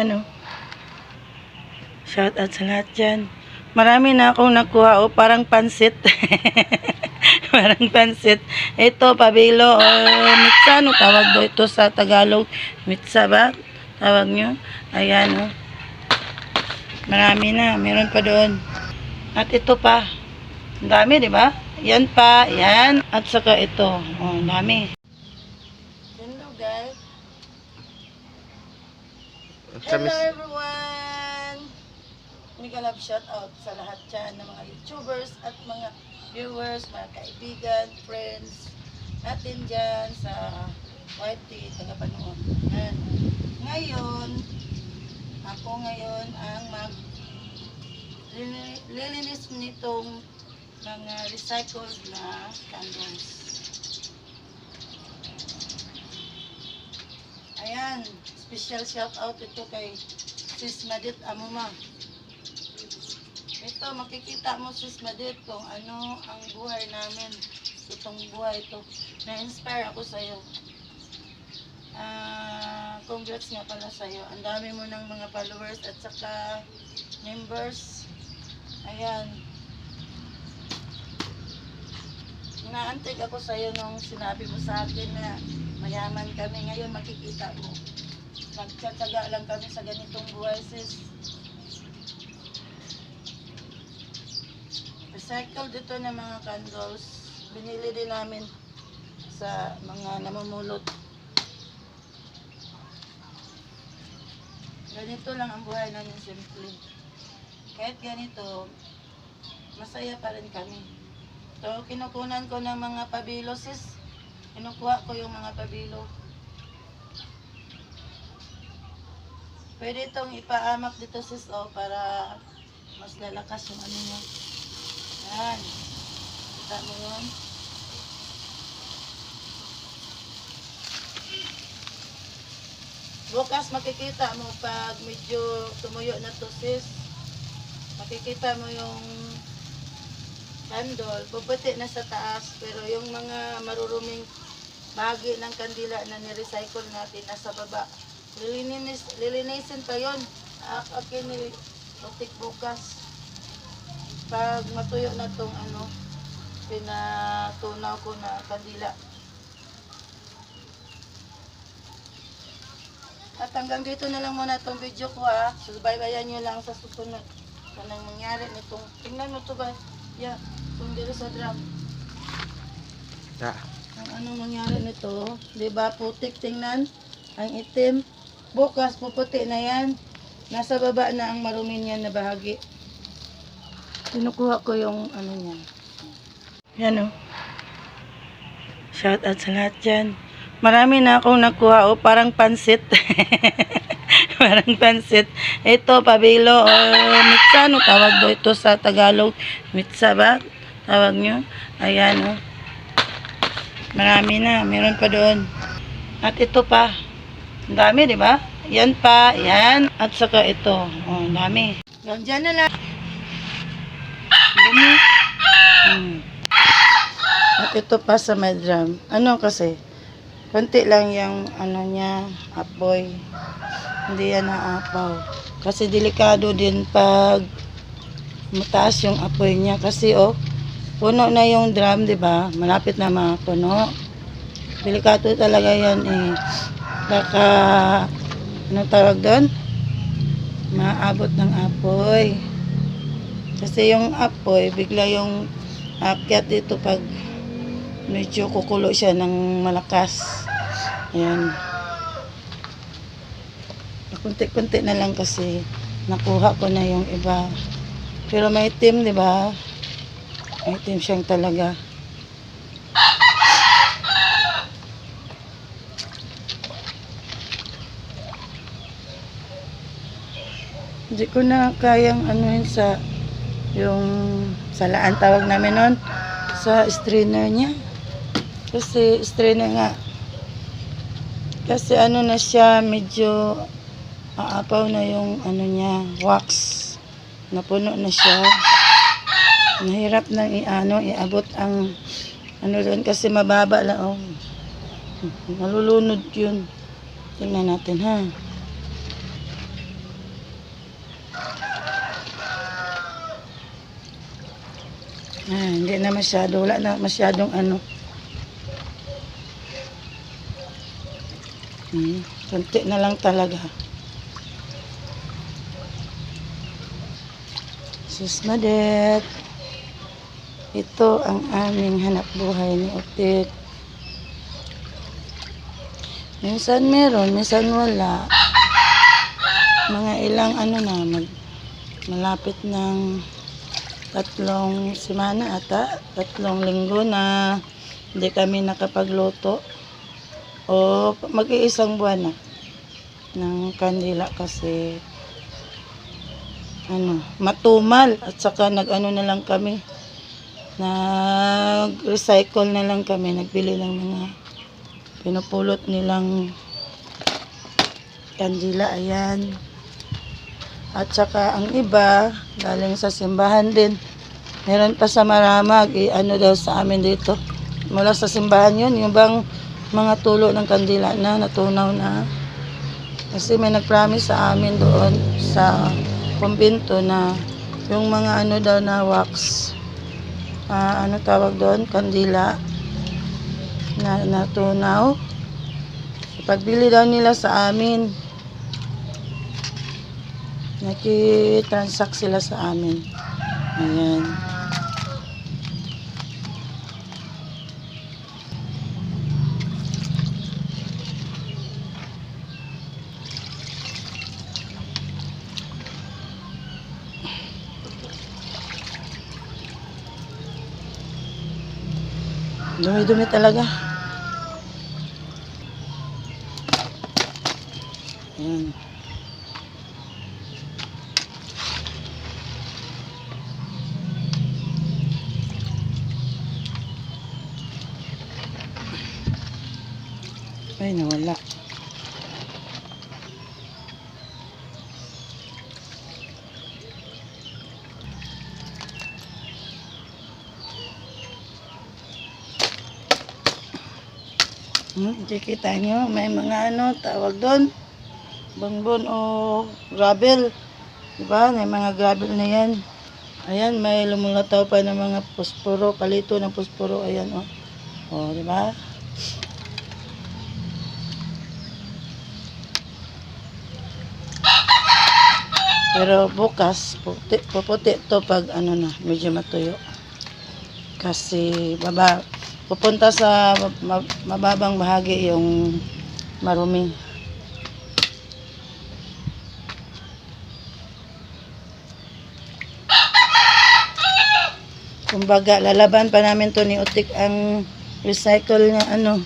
Yan o. Shout out sa lahat dyan. Marami na akong nakuha o parang pansit. parang pansit. Ito, pabilo o mitsa. No, tawag do ito sa Tagalog. Mitsa ba? Tawag nyo. Ayan o. Marami na. Meron pa doon. At ito pa. Ang dami, di ba? Yan pa. Yan. At saka ito. Oh, ang dami. Hello, guys. Hello everyone! Mega love shout out sa lahat dyan ng mga YouTubers at mga viewers, mga kaibigan, friends natin dyan sa YT, tagapanood. Ayan. Ngayon, ako ngayon ang mag lili- lilinis nitong mga recycled na candles. Ayan, special shout out ito kay Sis Madit Amuma. Ito, makikita mo Sis Madit kung ano ang buhay namin. Itong buhay ito. Na-inspire ako sa'yo. Ah, congrats nga pala sa'yo. Ang dami mo ng mga followers at saka members. Ayan. Inaantig ako sa'yo nung sinabi mo sa akin na mayaman kami. Ngayon makikita mo. Nagtsatsaga lang kami sa ganitong buhay, sis. Recycled ito ng mga candles. Binili din namin sa mga namumulot. Ganito lang ang buhay namin simple. Kahit ganito, masaya pa rin kami. So, kinukunan ko ng mga pabilo, sis. Kinukuha ko yung mga pabilo. Pwede itong ipaamak dito, sis, oh, para mas lalakas yung ano niya. Yan. Kita mo yun? Bukas makikita mo pag medyo tumuyo na to, sis. Makikita mo yung candle, puputi na sa taas, pero yung mga maruruming bahagi ng kandila na ni-recycle natin nasa baba. Lilinis, lilinisin pa yon. Akin ni Rotik bukas. Pag matuyo na tong ano, pinatunaw ko na kandila. At hanggang dito na lang muna itong video ko ha. Subaybayan nyo lang sa susunod. Kung anong mangyari nitong, tingnan mo to ba? Yeah, kung dito sa drum. Ya. Ang anong mangyari nito, di ba putik tingnan, ang itim, bukas puputi na yan, nasa baba na ang marumi niyan na bahagi. Kinukuha ko yung ano niya. Yan o. Shout out sa lahat dyan. Marami na akong nakuha o parang pansit. parang pansit. Ito, pabilo o mitsa. No, tawag do ito sa Tagalog. Mitsa ba? Tawag nyo. Ayan o. Marami na. Meron pa doon. At ito pa. Ang dami, di ba? Yan pa. Yan. At saka ito. Oh, ang dami. Diyan na lang. Ang dami. Hmm. At ito pa sa may drum. Ano kasi? Konti lang yung ano niya, apoy. Hindi yan naapaw. Kasi delikado din pag mataas yung apoy niya. Kasi oh, puno na yung drum, di ba? Malapit na mapuno. Delikado talaga yan eh. Baka, ano tawag doon? Maabot ng apoy. Kasi yung apoy, bigla yung akyat dito pag medyo kukulo siya ng malakas. Ayan. Kunti-kunti na lang kasi nakuha ko na yung iba. Pero may team, di ba? May team siyang talaga. Hindi ko na kayang anuhin sa yung salaan tawag namin nun sa strainer niya. Kasi strainer nga. Kasi ano na siya, medyo aapaw na yung ano niya, wax. Napuno na siya. Mahirap nang i-ano, iabot ang ano doon kasi mababa lang. Oh. Malulunod yun. Tingnan natin ha. Ah, hindi na masyado. Wala na masyadong ano. Hmm, konti na lang talaga. Sus Madet. Ito ang aming hanap buhay ni Otit. Minsan meron, minsan wala. Mga ilang ano na, mag, malapit ng tatlong semana ata, tatlong linggo na hindi kami nakapagluto. O mag-iisang buwan na ng kandila kasi ano, matumal. At saka nag-ano na lang kami nag-recycle na lang kami nagbili ng mga pinupulot nilang kandila. Ayan at saka ang iba galing sa simbahan din. Meron pa sa maramag eh, ano daw sa amin dito. Mula sa simbahan yun yung bang mga tulo ng kandila na natunaw na. Kasi may nag-promise sa amin doon sa kumbento na yung mga ano daw na wax ah, ano tawag doon kandila na natunaw. Ipagbili daw nila sa amin nakitransact sila sa amin. Ayan. Dumi-dumi talaga ayan Ay, nawala. Hmm, kikita nyo, may mga ano, tawag doon. Bonbon o gravel. Diba? May mga gravel na yan. Ayan, may lumulataw pa ng mga posporo, palito ng posporo. Ayan, o. O, diba? Pero bukas, puti, puputi to pag ano na, medyo matuyo. Kasi baba, pupunta sa ma- mababang bahagi yung marumi. Kumbaga, lalaban pa namin to ni Utik ang recycle na ano,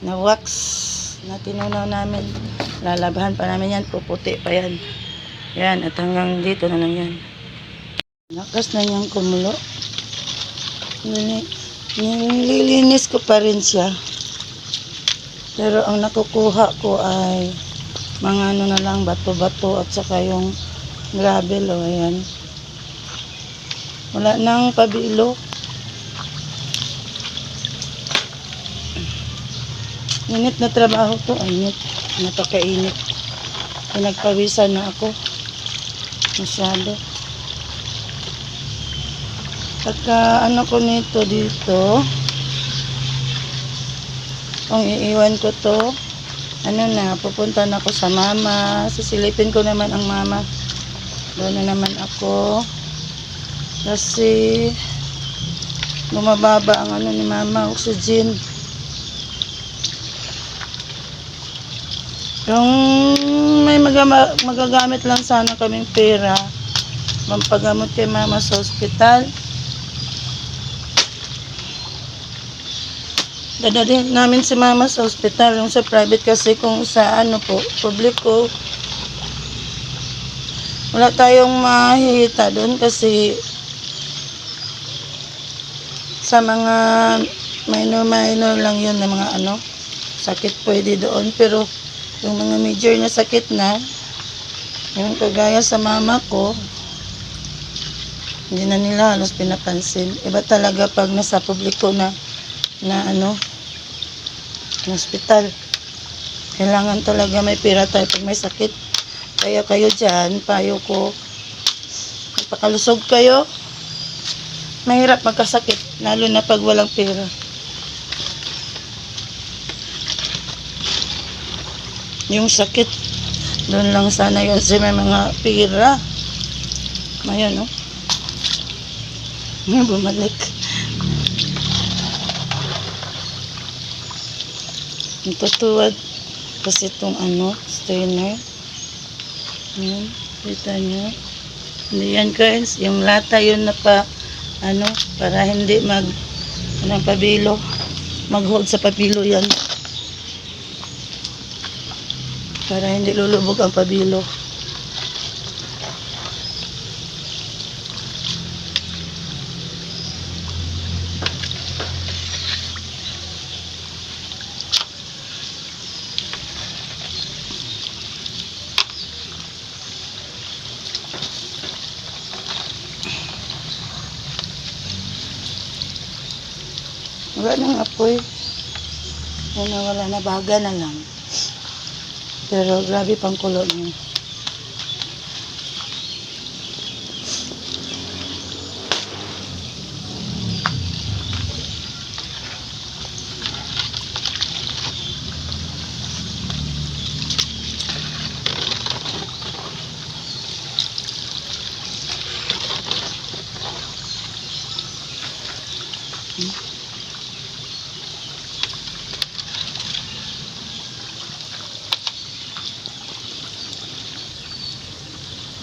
na wax na tinunaw namin. Lalabahan pa namin yan, puputi pa yan. Yan, at hanggang dito na lang yan. Lakas na niyang kumulo. Nili- Nililinis ko pa rin siya. Pero ang nakukuha ko ay mga ano na lang, bato-bato at saka yung gravel o ayan. Wala nang pabilo. Init na trabaho to. Init. Napakainit. Pinagpawisan na ako. Masyado. Pagka ano ko nito dito, kung iiwan ko to, ano na, pupunta na ako sa mama. Sisilipin ko naman ang mama. Doon na naman ako. Kasi, bumababa ang ano ni mama, oxygen. Yung magagamit lang sana kaming pera, mampagamot kay mama sa ospital. Dadalhin namin si mama sa ospital, yung sa private kasi kung sa ano po, publiko, wala tayong mahihita doon kasi sa mga minor-minor lang yun na mga ano, sakit pwede doon. Pero yung mga major na sakit na, yung kagaya sa mama ko, hindi na nila halos pinapansin. Iba talaga pag nasa publiko na, na ano, na hospital. Kailangan talaga may pera tayo pag may sakit. Kaya kayo dyan, payo ko, pakalusog kayo, mahirap magkasakit, lalo na pag walang pera. Yung sakit, doon lang sana yun sa may mga pera. Ngayon, no? Ngayon, bumalik. Natutuwad kasi itong ano, strainer. Ayan, kita nyo. Hindi yan guys, yung lata yun na pa, ano, para hindi mag, anong pabilo, mag-hold sa pabilo yan. Para hindi lulubog ang pabilo. Wala nang apoy. Wala, wala na, baga na lang. Pero grabe pang kulo niya.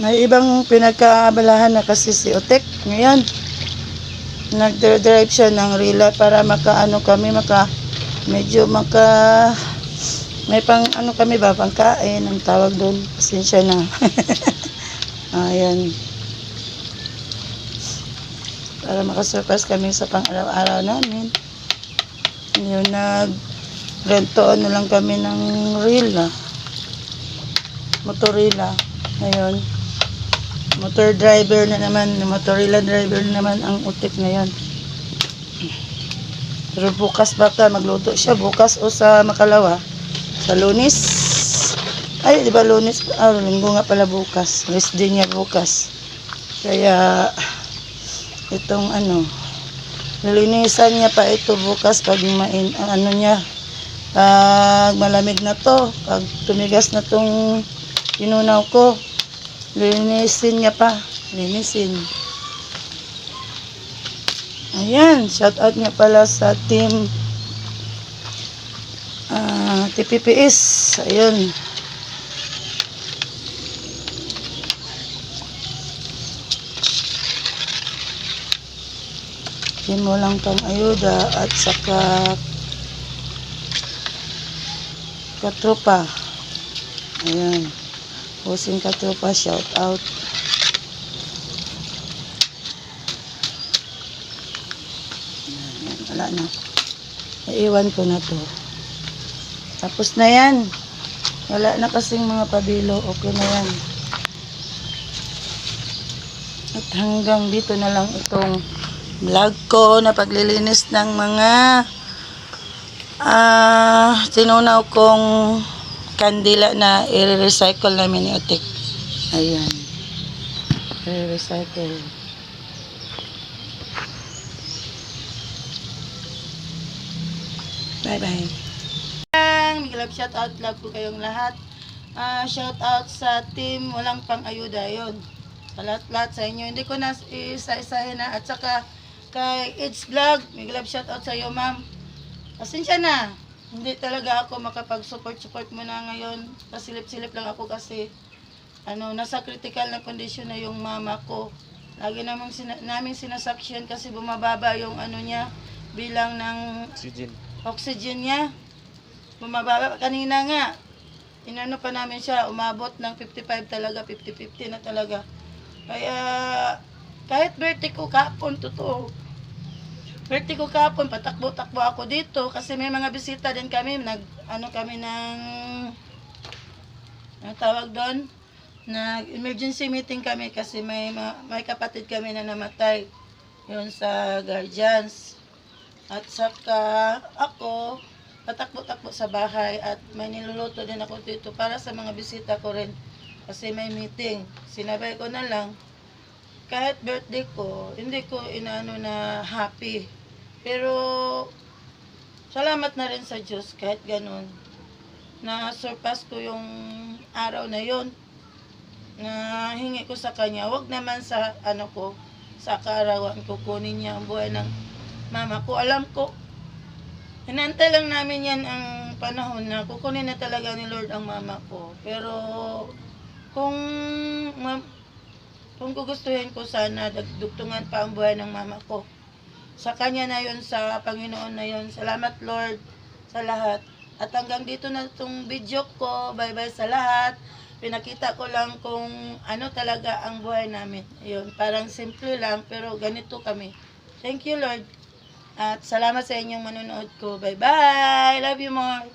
May ibang pinagkaabalahan na kasi si Otek ngayon. Nag-drive siya ng rila para makaano kami, maka medyo maka may pang ano kami ba, pangkain ang tawag doon. Pasensya na. Ayan. Para makasurprise kami sa pang-araw-araw namin. Yun, nag rento ano lang kami ng rila. Motorila. Ngayon, motor driver na naman, motorila driver na naman ang utik ngayon. Pero bukas baka magluto siya, bukas o sa Makalawa, sa lunis. Ay, di ba lunis? Ah, linggo nga pala bukas. Rest din niya bukas. Kaya, itong ano, nilinisan niya pa ito bukas pag main, ano niya, pag malamig na to, pag tumigas na tong inunaw ko, linisin niya pa. Linisin. Ayan, shout out niya pala sa team ah TPPS. Ayun. Team mo lang pang ayuda at saka katropa. Ayan. Pusing katropa, shout out. Wala na. Naiwan ko na to. Tapos na yan. Wala na kasing mga pabilo. Okay na yan. At hanggang dito na lang itong vlog ko na paglilinis ng mga ah tinunaw kong kandila na i-recycle namin ni Otik. Ayan. I-recycle. Bye-bye. Big love shout out love ko kayong lahat. Ah, shout out sa team walang pang ayuda yon. Sa lahat-lahat sa inyo. Hindi ko na isa-isahin na at saka kay It's Vlog, big love shout out sa iyo, ma'am. Pasensya na. Hindi talaga ako makapag-support-support mo na ngayon. Pasilip-silip lang ako kasi ano, nasa critical na condition na yung mama ko. Lagi namang sina- namin sinasaksyon kasi bumababa yung ano niya bilang ng Oxygen. oxygen niya. Bumababa. Kanina nga, inano pa namin siya, umabot ng 55 talaga, 50-50 na talaga. Kaya, kahit birthday ko kapon, totoo. Birthday ko kapon, patakbo-takbo ako dito kasi may mga bisita din kami. Nag, ano kami ng, ano tawag doon? Nag emergency meeting kami kasi may, ma- may kapatid kami na namatay. Yun sa guardians. At saka ako, patakbo-takbo sa bahay at may niluluto din ako dito para sa mga bisita ko rin. Kasi may meeting. Sinabay ko na lang kahit birthday ko, hindi ko inaano na happy. Pero, salamat na rin sa Diyos kahit ganun. Na surpass ko yung araw na yon na hingi ko sa kanya. Wag naman sa ano ko, sa kaarawan ko, kunin niya ang buhay ng mama ko. Alam ko, hinantay lang namin yan ang panahon na kukunin na talaga ni Lord ang mama ko. Pero, kung ma- kung gugustuhin ko sana dagdugtungan pa ang buhay ng mama ko. Sa kanya na yon sa Panginoon na yon. Salamat Lord sa lahat. At hanggang dito na itong video ko. Bye-bye sa lahat. Pinakita ko lang kung ano talaga ang buhay namin. Ayun, parang simple lang pero ganito kami. Thank you Lord. At salamat sa inyong manonood ko. Bye-bye. Love you more.